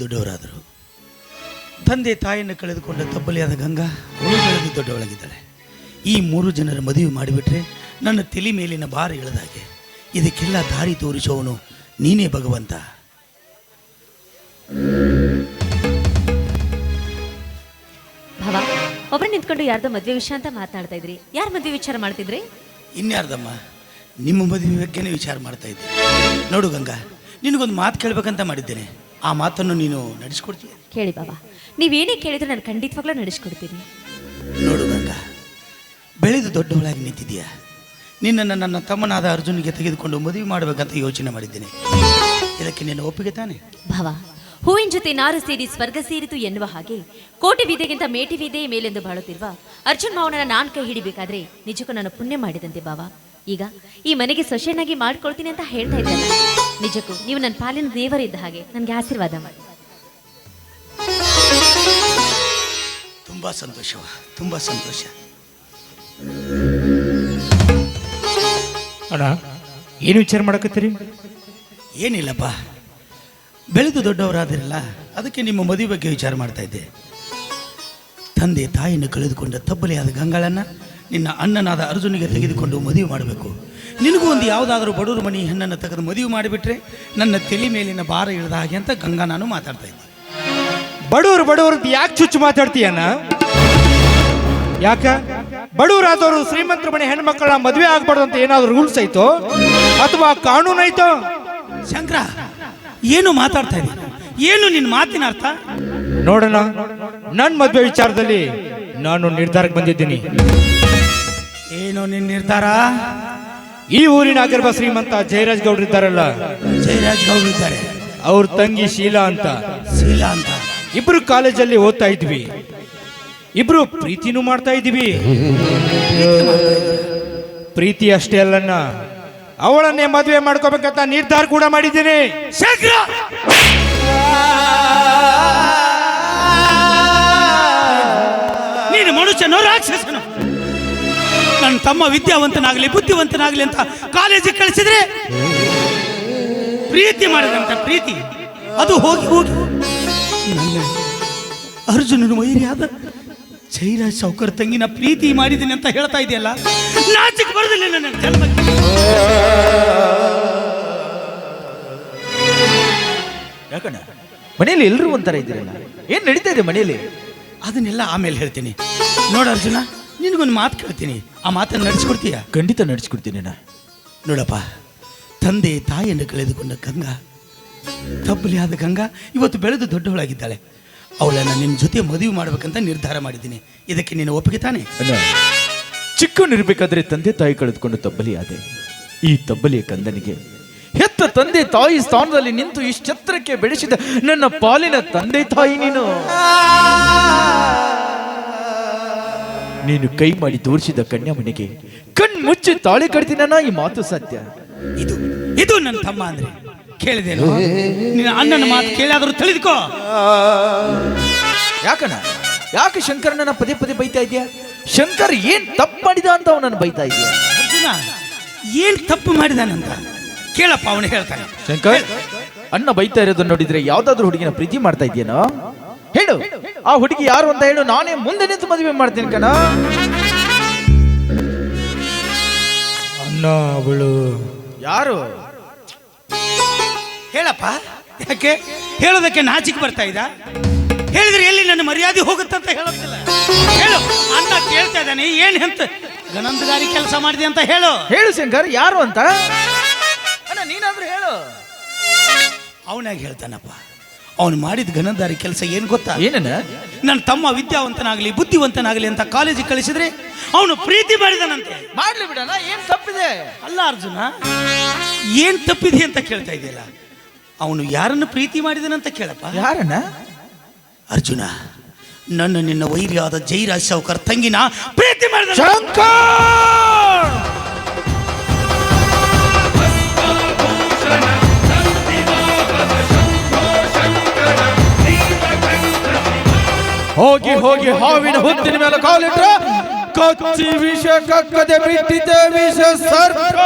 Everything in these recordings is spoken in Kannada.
ದೊಡ್ಡವರಾದರು. ತಂದೆ ತಾಯಿಯನ್ನು ಕಳೆದುಕೊಂಡ ತಬ್ಬಲಿಯಾದ ಗಂಗಾ ಅವಳು ಬೆಳೆದು ದೊಡ್ಡವಳಾಗಿದ್ದಾಳೆ. ಈ ಮೂರು ಜನರ ಮದುವೆ ಮಾಡಿಬಿಟ್ರೆ ನನ್ನ ತಲೆ ಮೇಲಿನ ಭಾರ ಇಳದಾಗೆ. ಹಾಗೆ ಇದಕ್ಕೆಲ್ಲ ದಾರಿ ತೋರಿಸುವವನು ನೀನೇ ಭಗವಂತ. ಭವ ಒಬ್ರು ನಿಂತ್ಕೊಂಡು ಯಾರ್ದೋ ಮದುವೆ ವಿಷಯ ಅಂತ ಮಾತಾಡ್ತಾ ಇದ್ರಿ. ಯಾರ ಮದುವೆ ವಿಚಾರ ಮಾಡ್ತಿದ್ರಿ? ಇನ್ಯಾರ್ದಮ್ಮ? ನಿಮ್ಮ ಮದುವೆ ಬಗ್ಗೆನೇ ವಿಚಾರ ಮಾಡ್ತಾ ಇದ್ದೆ. ನೋಡು ಗಂಗಾ ನಿನಗೊಂದು ಮಾತು ಕೇಳ್ಬೇಕಂತ ಮಾಡಿದ್ದೇನೆ. ಆ ಮಾತನ್ನು ನೀನು ನಡೆಸ್ಕೊಡ್ತೀಯ? ಕೇಳಿ ಬಾಬಾ. ನೀವೇನೇ ಕೇಳಿದ್ರೆ ನಾನು ಖಂಡಿತವಾಗ್ಲೂ ನಡೆಸ್ಕೊಡ್ತೀನಿ. ನೋಡು ಗಂಗಾ ಬೆಳೆದು ದೊಡ್ಡವಳಾಗಿ ನಿಂತಿದೀಯ ನಿನ್ನನ್ನು ನನ್ನ ತಮ್ಮನಾದ ಅರ್ಜುನಿಗೆ ತೆಗೆದುಕೊಂಡು ಮದುವೆ ಮಾಡಬೇಕಂತ ಯೋಚನೆ ಮಾಡಿದ್ದೇನೆ. ಇದಕ್ಕೆ ನಿನ್ನ ಒಪ್ಪಿಗೆ ತಾನೆ? ಭಾವ ಹೂವಿನ ಜೊತೆ ನಾರು ಸೇರಿ ಸ್ವರ್ಗ ಸೇರಿತು ಎನ್ನುವ ಹಾಗೆ ಕೋಟಿ ವಿದೆಗಿಂತ ಮೇಟಿ ವಿದೆ ಮೇಲೆಂದು ಬಾಳುತ್ತಿರುವ ಅರ್ಜುನ್ ಮಾವನನ್ನ ನಾನ್ ಕೈ ಹಿಡಿಬೇಕಾದ್ರೆ ನಿಜಕ್ಕೂ ನಾನು ಪುಣ್ಯ ಮಾಡಿದಂತೆ ಬಾವ ಈಗ ಈ ಮನೆಗೆ ಸೊಸೆಯನ್ನಾಗಿ ಮಾಡ್ಕೊಳ್ತೀನಿ ಅಂತ ಹೇಳ್ತಾ ಇದ್ದಲ್ಲ ನಿಜಕ್ಕೂ ನೀವು ನನ್ನ ಪಾಲಿನ ದೇವರಿದ್ದ ಹಾಗೆ ನನಗೆ ಆಶೀರ್ವಾದ ಮಾಡಿ. ತುಂಬ ಸಂತೋಷವ ತುಂಬ ಸಂತೋಷ. ಅಣ್ಣ ಏನು ವಿಚಾರ ಮಾಡಕತ್ತೀರಿ? ಏನಿಲ್ಲಪ್ಪ ಬೆಳೆದು ದೊಡ್ಡವರಾದಿರಲ್ಲ ಅದಕ್ಕೆ ನಿಮ್ಮ ಮದುವೆ ಬಗ್ಗೆ ವಿಚಾರ ಮಾಡ್ತಾ ಇದ್ದೆ. ತಂದೆ ತಾಯಿಯನ್ನು ಕಳೆದುಕೊಂಡ ತಬ್ಬಲಿಯಾದ ಗಂಗಾಳನ್ನ ನಿನ್ನ ಅಣ್ಣನಾದ ಅರ್ಜುನಿಗೆ ತೆಗೆದುಕೊಂಡು ಮದುವೆ ಮಾಡಬೇಕು. ನಿನಗೂ ಒಂದು ಯಾವುದಾದ್ರೂ ಬಡವರು ಮನಿ ಹೆಣ್ಣನ್ನು ತೆಗೆದು ಮದುವೆ ಮಾಡಿಬಿಟ್ರೆ ನನ್ನ ತಲೆ ಮೇಲಿನ ಭಾರ ಇಳಿದ ಹಾಗೆ ಅಂತ ಗಂಗಾ ನಾನು ಮಾತಾಡ್ತಾ ಇದ್ದೆ. ಬಡವರು ಬಡವರು ಯಾಕೆ ಚುಚ್ಚು ಮಾತಾಡ್ತೀಯಣ್ಣ? ಯಾಕ? ಬಡವರಾದವರು ಶ್ರೀಮಂತರ ಮನೆ ಹೆಣ್ಮಕ್ಳ ಮದುವೆ ಆಗ್ಬಾರ್ದು ಅಂತ ಏನಾದ್ರು ರೂಲ್ಸ್ ಐತೋ? ಅಥವಾ ಕಾನೂನು ಐತೋ? ಶಂಕರ ಏನು ಮಾತಾಡ್ತಾ ಇದ್ದೀನಿ ಏನು ನಿನ್ನ ಮಾತಿನ ಅರ್ಥ? ನೋಡೋಣ ನನ್ನ ಮದುವೆ ವಿಚಾರದಲ್ಲಿ ನಾನು ನಿರ್ಧಾರಕ್ಕೆ ಬಂದಿದ್ದೀನಿ. ಏನು ನಿನ್ನ ನಿರ್ಧಾರ? ಈ ಊರಿನ ಆಗಿರುವ ಶ್ರೀಮಂತ ಜಯರಾಜ್ ಗೌಡ್ರು ಇದ್ದಾರಲ್ಲ. ಜಯರಾಜ್ ಗೌಡ್ರು ಇದ್ದಾರೆ. ಅವ್ರ ತಂಗಿ ಶೀಲಾ ಅಂತ. ಶೀಲಾ ಅಂತ. ಇಬ್ರು ಕಾಲೇಜಲ್ಲಿ ಓದ್ತಾ ಇದ್ವಿ. ಇಬ್ರು ಪ್ರೀತಿನೂ ಮಾಡ್ತಾ ಇದ್ವಿ. ಪ್ರೀತಿ ಅಷ್ಟೇ ಅಲ್ಲಣ್ಣ. ಅವಳನ್ನೇ ಮದುವೆ ಮಾಡ್ಕೋಬೇಕಂತ ನಿರ್ಧಾರ ಕೂಡ ಮಾಡಿದ್ದೀನಿ. ಶೀಘ್ರ! ನೀನು ಮನುಷ್ಯನೋ ರಾಕ್ಷಸನು? ನನ್ನ ತಮ್ಮ ವಿದ್ಯಾವಂತನಾಗಲಿ ಬುದ್ಧಿವಂತನಾಗಲಿ ಅಂತ ಕಾಲೇಜಿಗೆ ಕಳಿಸಿದ್ರೆ ಪ್ರೀತಿ ಮಾಡಿದಂತ ಪ್ರೀತಿ. ಅದು ಹೋಗಿ ಹೋಗಿ ನನ್ನ ಅರ್ಜುನನ ವೈರಿಯಾದ ಚೈರ ಸೌಕರ್ ತಂಗಿನ ಪ್ರೀತಿ ಮಾಡಿದ್ದೀನಿ ಅಂತ ಹೇಳ್ತಾ ಇದೆಯಲ್ಲ ನಾಚಿಕ್ ಬರೋದಿಲ್ಲ ನನ್ನ ಜನ್ಮ ಯಾಕಣ್ಣ? ಮನೆಯಲ್ಲಿ ಎಲ್ಲರೂ ಒಂಥರ ಇದ್ದೀರಲ್ಲ ಏನು ನಡೀತಾ ಇದೆ ಮನೆಯಲ್ಲಿ? ಅದನ್ನೆಲ್ಲ ಆಮೇಲೆ ಹೇಳ್ತೀನಿ. ನೋಡ ಅರ್ಜುನ ನಿನಗೊಂದು ಮಾತು ಕೇಳ್ತೀನಿ. ಆ ಮಾತನ್ನು ನಡೆಸ್ಕೊಡ್ತೀಯ? ಖಂಡಿತ ನಡೆಸ್ಕೊಡ್ತೀನಿ ಅಣ್ಣ. ನೋಡಪ್ಪ ತಂದೆ ತಾಯಿಯನ್ನು ಕಳೆದುಕೊಂಡ ಗಂಗಾ ಆದ ಗಂಗಾ ಇವತ್ತು ಬೆಳೆದು ದೊಡ್ಡವಳಾಗಿದ್ದಾಳೆ. ಅವಳನ್ನು ನಿಮ್ಮ ಜೊತೆ ಮದುವೆ ಮಾಡ್ಬೇಕಂತ ನಿರ್ಧಾರ ಮಾಡಿದ್ದೀನಿ. ಇದಕ್ಕೆ ನೀನು ಒಪ್ಪಿಗೆ ತಾನೆ? ಅಣ್ಣ ಚಿಕ್ಕವನಿರ್ಬೇಕಾದ್ರೆ ತಂದೆ ತಾಯಿ ಕಳೆದುಕೊಂಡು ತಬ್ಬಲಿ ಆದೆ. ಈ ತಬ್ಬಲಿಯ ಕಂದನಿಗೆ ಹೆತ್ತ ತಂದೆ ತಾಯಿ ಸ್ಥಾನದಲ್ಲಿ ನಿಂತು ಇಷ್ಟೆತ್ತರಕ್ಕೆ ಬೆಳೆಸಿದ ನನ್ನ ಪಾಲಿನ ತಂದೆ ತಾಯಿ ನೀನು. ನೀನು ಕೈ ಮಾಡಿ ತೋರಿಸಿದ ಕನ್ಯಾಮಣಿಗೆ ಕಣ್ ಮುಚ್ಚಿ ತಾಳೆ ಕಡ್ತೀನ ಈ ಮಾತು ಸತ್ಯ. ಇದು ಇದು ನನ್ನ ತಮ್ಮ ಅಂದ್ರೆ. ಕೇಳಿದೆ ನಿನ್ನ ಅಣ್ಣನ ಮಾತು ಕೇಳಾದರೂ ತಿಳಿದುಕೋ. ಯಾಕಣ್ಣ? ಯಾಕೆ ಶಂಕರಣ್ಣನ ಪದೇ ಪದೇ ಬೈತಾ ಇದೆಯಾ ಶಂಕರ್ ಏನ್ ತಪ್ಪು ಮಾಡಿದ ಅಂತ ಅವನನ್ನು ಬೈತಾ ಇದೆಯಾ ಅರ್ಜುನ ಏನ್ ತಪ್ಪು ಮಾಡಿದಾನಂತ ಕೇಳಪ್ಪ ಅವನು ಹೇಳ್ತಾನೆ. ಶಂಕರ್ ಅಣ್ಣ ಬೈತಾ ಇರೋದನ್ನ ನೋಡಿದ್ರೆ ಯಾವ್ದಾದ್ರು ಹುಡುಗಿನ ಪ್ರೀತಿ ಮಾಡ್ತಾ ಇದೆಯೇನೋ ಹೇಳು. ಆ ಹುಡುಗಿ ಯಾರು ಅಂತ ಹೇಳು. ನಾನೇ ಮುಂದೆ ನಿಂತು ಮದುವೆ ಮಾಡ್ತೀನಿ ಕಣ. ಅಣ್ಣ ಅವಳು. ಯಾರು? ಹೇಳಪ್ಪ. ಯಾಕೆ? ಹೇಳೋದಕ್ಕೆ ನಾಚಿಕೆ ಬರ್ತಾ ಇದ್ದ ಹೇಳಿದ್ರೆ ಎಲ್ಲಿ ನನ್ನ ಮರ್ಯಾದೆ ಹೋಗುತ್ತಂತ ಹೇಳೋದಿಲ್ಲ. ಹೇಳು. ಅಣ್ಣ ಕೇಳ್ತಾ ಇದ್ದಾನೆ. ಏನ್ ಅಂತ ಗಣಂತಗಾರಿ ಕೆಲಸ ಮಾಡಿದೆ ಅಂತ ಹೇಳು. ಹೇಳು ಶಂಕರ್ ಯಾರು ಅಂತ? ಅಣ್ಣ ನೀನಾದ್ರೂ ಹೇಳು. ಅವನಾಗಿ ಹೇಳ್ತಾನಪ್ಪ. ಅವನು ಮಾಡಿದ ಘನದಾರಿ ಕೆಲಸ ಏನು ಗೊತ್ತಾ? ಏನ ನನ್ನ ತಮ್ಮ ವಿದ್ಯಾವಂತನಾಗಲಿ ಬುದ್ಧಿವಂತನಾಗಲಿ ಅಂತ ಕಾಲೇಜಿಗೆ ಕಳಿಸಿದ್ರೆ ಅವನು ಪ್ರೀತಿ ಮಾಡಿದನಂತೆ. ಮಾಡ್ಲಿ ಬಿಡಲ್ಲ ಏನು ತಪ್ಪಿದೆ? ಅಲ್ಲ ಅರ್ಜುನ ಏನ್ ತಪ್ಪಿದೆ ಅಂತ ಕೇಳ್ತಾ ಇದೆಯಲ್ಲ? ಅವನು ಯಾರನ್ನು ಪ್ರೀತಿ ಮಾಡಿದನಂತ ಕೇಳಪ್ಪ. ಯಾರನ್ನ? ಅರ್ಜುನ ನನ್ನ ನಿನ್ನ ವೈರಿಯಾದ ಜೈರಾಜ್ ಸಾವ್ಕರ್ ತಂಗಿನ ಪ್ರೀತಿ ಮಾಡಿದ ಶಂಕರ್! ಹೋಗಿ ಹೋಗಿ ಹಾವಿನ ಹುತ್ತಿನ ಮೇಲೆ ಕಾಲಿಟ್ರ. ಕಚ್ಚಿ ವಿಷ, ಕಕ್ಕದೆ ಬಿಟ್ಟಿದ್ದೆ ವಿಷ, ಸರ್ಪ.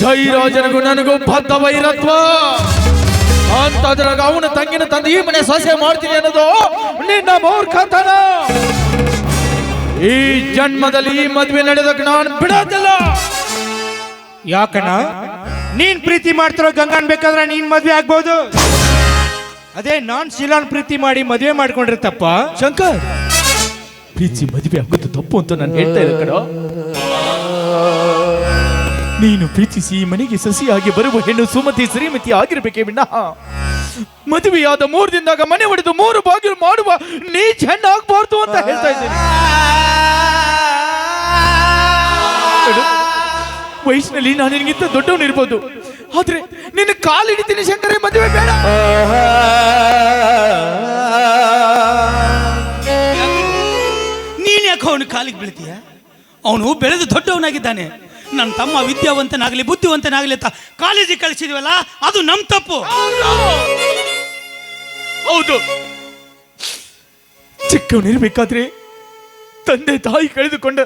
ಜೈರಾಜನಿಗೂ ನನಗೂ ಬದ್ಧ ವೈರತ್ವ. ಅಂತದ್ರಾಗ ಅವನ ತಂಗಿನ ತಂದೆ ಈ ಮನೆ ಸೊಸೆ ಮಾಡ್ತೀನಿ ಅನ್ನೋದು ನಿನ್ನ ಮೂರ್ಖತನ. ಈ ಜನ್ಮದಲ್ಲಿ ಈ ಮದ್ವೆ ನಡೆದಕ್ಕೆ ನಾನು ಬಿಡೋದಿಲ್ಲ. ಯಾಕಣ್ಣ? ನೀನ್ ಪ್ರೀತಿ ಮಾಡ್ತಿರೋ ಗಂಗಾನ್ ಬೇಕಾದ್ರೆ ನೀನ್ ಮದ್ವೆ ಆಗ್ಬೋದು. ಅದೇ ನಾನ್ ಶೀಲಾನ್ ಪ್ರೀತಿ ಮಾಡಿ ಮದುವೆ ಮಾಡ್ಕೊಂಡ್ರೆ ತಪ್ಪ ಶಂಕರ್! ಪ್ರೀತಿ ಮದುವೆ ಆಗೋದು ತಪ್ಪು ಅಂತ ನಾನು ಹೇಳ್ತಾ ಇದ್ದೆ ಕಡೋ ನೀನು ಪ್ರೀತಿಸಿ ಮನೆಗೆ ಸಸಿಯಾಗಿ ಬರುವ ಹೆಣ್ಣು ಸುಮತಿ ಶ್ರೀಮತಿ ಆಗಿರ್ಬೇಕೆ ವಿನಃ. ಮದುವೆಯಾದ ಮೂರು ದಿನದಾಗ ಮನೆ ಹೊಡೆದು ಮೂರು ಬಾಗಿಲು ಮಾಡುವ ನೀ ಚೆನ್ನಾಗಬಾರ್ದು ಅಂತ ಹೇಳ್ತಾ ಇದ್ದೀನಿ. ವಯಸ್ಸಿನಲ್ಲಿ ನಾನು ನಿನಗಿಂತ ದೊಡ್ಡವನಿರ್ಬೋದು. ಆದ್ರೆ ನಿನ್ನ ಕಾಲು ಹಿಡಿತೀನಿ ಶಂಕರೇ ಮದುವೆ ಬೇಡ. ನೀನ್ ಯಾಕೆ ಅವನ ಕಾಲಿಗೆ ಬೀಳ್ತೀಯ? ಅವನು ಬೆಳೆದು ದೊಡ್ಡವನಾಗಿದ್ದಾನೆ. ನನ್ನ ತಮ್ಮ ವಿದ್ಯಾವಂತನಾಗಲಿ ಬುದ್ಧಿವಂತನಾಗಲಿ ಅಂತ ಕಾಲೇಜಿಗೆ ಕಳಿಸಿದ್ವಲ್ಲ ಅದು ನಮ್ಮ ತಪ್ಪು. ಹೌದು. ಚಿಕ್ಕವನಿರ್ಬೇಕಾದ್ರೆ ತಂದೆ ತಾಯಿ ಕಳೆದುಕೊಂಡ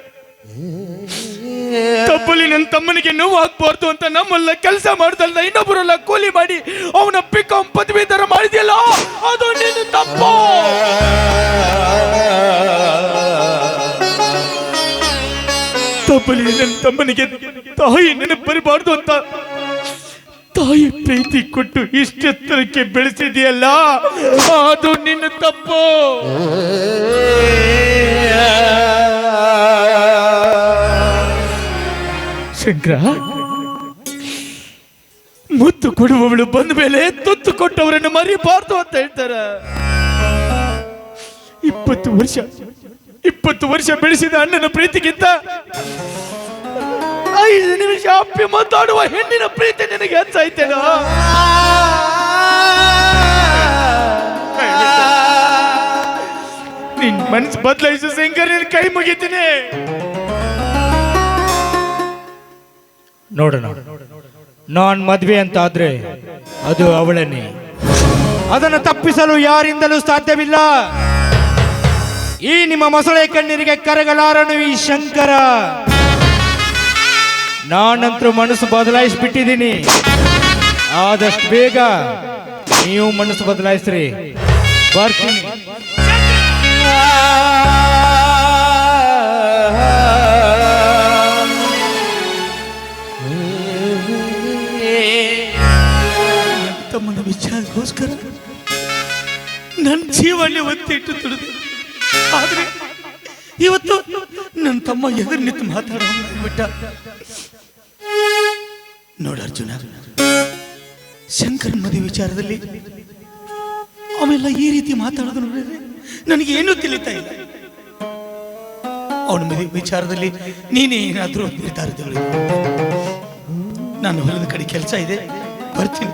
ತಪ್ಪಲಿ ನನ್ನ ತಮ್ಮನಿಗೆ ನೋವು ಆಗ್ಬಾರ್ದು ಅಂತ ನಮ್ಮಲ್ಲ ಕೆಲಸ ಮಾಡ್ದಲ್ಲ ಇನ್ನೊಬ್ಬರೆಲ್ಲ ಕೂಲಿ ಮಾಡಿ ಅವನ ಪಿಕಂ ಪದವಿ ತರ ಮಾಡಿದೆಯಲ್ಲ ಅದು ನಿನ್ನ ತಪ್ಪು ತಪ್ಪಲಿ ನನ್ನ ತಮ್ಮನಿಗೆ ತಾಯಿ ನೆನಪು ಬರಬಾರ್ದು ಅಂತ ತಾಯಿ ಪ್ರೀತಿ ಕೊಟ್ಟು ಇಷ್ಟೆತ್ತರಕ್ಕೆ ಬೆಳೆಸಿದೆಯಲ್ಲ ಅದು ನಿನ್ನ ತಪ್ಪು ಶಂಕರ, ಮುತ್ತು ಕೊಡುವವಳು ಬಂದ ಮೇಲೆ ತುತ್ತು ಕೊಟ್ಟವರನ್ನು ಮರಿಬಾರ್ದು ಅಂತ ಹೇಳ್ತಾರ. ಇಪ್ಪತ್ತು ವರ್ಷ ಇಪ್ಪತ್ತು ವರ್ಷ ಬೆಳೆಸಿದ ಅಣ್ಣನ ಪ್ರೀತಿಗಿಂತ ಐದು ನಿಮಿಷ ಅಪ್ಪಿ ಮಾತಾಡುವ ಹೆಣ್ಣಿನ ಪ್ರೀತಿ ನಿನಗೆ ಹೆಚ್ಚಾಯ್ತೇನ ನಿನ್ ಮನ್ಸು ಬದಲಾಯಿಸು ಶಂಕರ್, ನಿನ್ ಕೈ ಮುಗಿತೀನಿ. ನೋಡೋಣ. ನಾನ್ ಮದ್ವೆ ಅಂತ ಆದ್ರೆ ಅದು ಅವಳನ್ನೇ. ಅದನ್ನು ತಪ್ಪಿಸಲು ಯಾರಿಂದಲೂ ಸಾಧ್ಯವಿಲ್ಲ. ಈ ನಿಮ್ಮ ಮೊಸಳೆ ಕಣ್ಣೀರಿಗೆ ಕರಗಲಾರನು ಈ ಶಂಕರ. ನಾನಂತರೂ ಮನಸ್ಸು ಬದಲಾಯಿಸ್ಬಿಟ್ಟಿದ್ದೀನಿ. ಆದಷ್ಟು ಬೇಗ ನೀವು ಮನಸ್ಸು ಬದಲಾಯಿಸ್ರಿ. ಬರ್ತೀನಿ. ವಿಚಾರಕ್ಕೋಸ್ಕರ ನನ್ನ ಜೀವನೇ ಒತ್ತಿಟ್ಟು ತುಡಿದು ಆದ್ರೆ ಇವತ್ತು ನನ್ನ ತಮ್ಮ ಎದುರು ನಿಂತು ಮಾತಾಡೋಬಿಟ್ಟ ನೋಡ ಅರ್ಜುನ ಶಂಕರ್ ಮದುವೆ ವಿಚಾರದಲ್ಲಿ ಅವೆಲ್ಲ ಈ ರೀತಿ ಮಾತಾಡೋದು ನೋಡಿದ್ರೆ ನನಗೆ ಏನೂ ತಿಳಿತಾ ಇಲ್ಲ. ಅವನ ಮದುವೆ ವಿಚಾರದಲ್ಲಿ ನೀನೇ ಏನಾದರೂ ನಿರ್ಧಾರ ನಾನು ಹೊಲದ ಕಡೆ ಕೆಲಸ ಇದೆ, ಬರ್ತೀನಿ.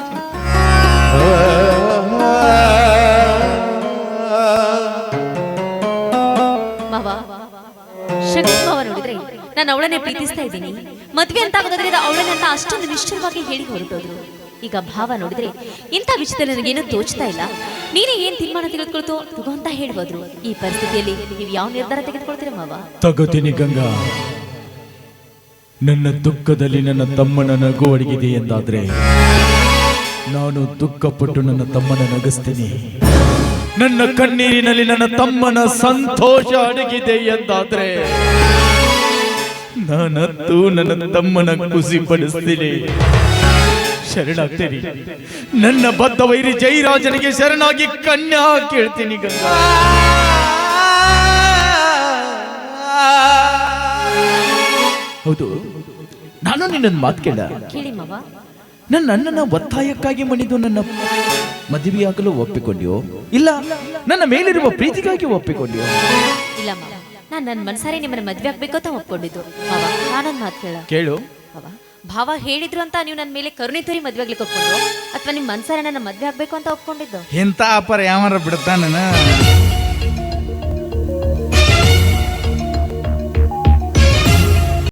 ನಾನು ಅವಳನ್ನೇ ಪ್ರೀತಿಸ್ತಾ ಇದ್ದೀನಿ. ಮದ್ವೆ ಅಂತ ಆಗೋದಾದ್ರೆ ಅವಳನ್ನ ಅಂತ ಅಷ್ಟೊಂದು ನಿಶ್ಚಯವಾಗಿ ಹೇಳಿ ಹೊರಟೋದ್ರು. ಈಗ ಭಾವ ನೋಡಿದ್ರೆ ಇಂಥ ವಿಷಯದಲ್ಲಿ ನನಗೇನು ತೋಚ್ತಾ ಇಲ್ಲ. ನೀನೇ ಏನ್ ತೀರ್ಮಾನ ತೆಗೆದುಕೊಳ್ತು ತಗೋ ಅಂತ ಹೇಳ್ಬೋದ್ರು. ಈ ಪರಿಸ್ಥಿತಿಯಲ್ಲಿ ನೀವು ಯಾವ ನಿರ್ಧಾರ ತೆಗೆದುಕೊಳ್ತೀರ ಮಾವ? ತಗೋತೀನಿ ಗಂಗಾ. ನನ್ನ ದುಃಖದಲ್ಲಿ ನನ್ನ ತಮ್ಮನ ನಗು ಅಡಗಿದೆ ಎಂದಾದ್ರೆ ನಾನು ದುಃಖಪಟ್ಟು ನನ್ನ ತಮ್ಮನ ನಗಿಸ್ತೀನಿ. ನನ್ನ ಕಣ್ಣೀರಿನಲ್ಲಿ ನನ್ನ ತಮ್ಮನ ಸಂತೋಷ ಅಡಗಿದೆ ಎಂದಾದ್ರೆ ನಾನತ್ತು ನನ್ನ ತಮ್ಮನ ಖುಷಿ ಪಡಿಸ್ತೀನಿ ಶರಣಾಗ್ತೀನಿ ನನ್ನ ಬದ್ಧ ವೈರಿ ಜೈರಾಜನಿಗೆ ಶರಣಾಗಿ ಕನ್ಯಾ ಕೇಳ್ತೀನಿ ಗಂಗಾ. ಹೌದು, ನಾನು ನಿನ್ನ ಮಾತು ಕೇಳ. ನನ್ನ ಅಣ್ಣನ ಒತ್ತಾಯಕ್ಕಾಗಿ ಮಣಿದು ನನ್ನ ಮದುವೆಯಾಗಲು ಒಪ್ಪಿಕೊಂಡ್ಯೋ? ಇಲ್ಲ ನನ್ನ ಮೇಲಿರುವ ಪ್ರೀತಿಗಾಗಿ ಒಪ್ಪಿಕೊಂಡ್ಯೋ? ಇಲ್ಲ ನಾನು ನನ್ನ ಮನಸಾರೆ ನಿಮ್ಮನ್ನ ಮದ್ವೆ ಆಗ್ಬೇಕು ಅಂತ ಒಪ್ಕೊಂಡಿದ್ದು. ಮಾವ ನಾನೊಂದು ಮಾತು ಕೇಳ. ಕೇಳು. ಮಾವ ಭಾವ ಹೇಳಿದ್ರು ಅಂತ ನೀವು ನನ್ನ ಮೇಲೆ ಕರುಣೆ ತೋರಿ ಮದ್ವೆ ಆಗ್ಲಿಕ್ಕೆ ಒಪ್ಕೊಂಡು ಅಥವಾ ನಿಮ್ಮ ಮನ್ಸಾರೆ ನನ್ನ ಮದ್ವೆ ಆಗ್ಬೇಕು ಅಂತ ಒಪ್ಕೊಂಡಿದ್ದು? ಎಂತ ಅಪರ ಯಾವಾರ ಬಿಡ್ತಾನ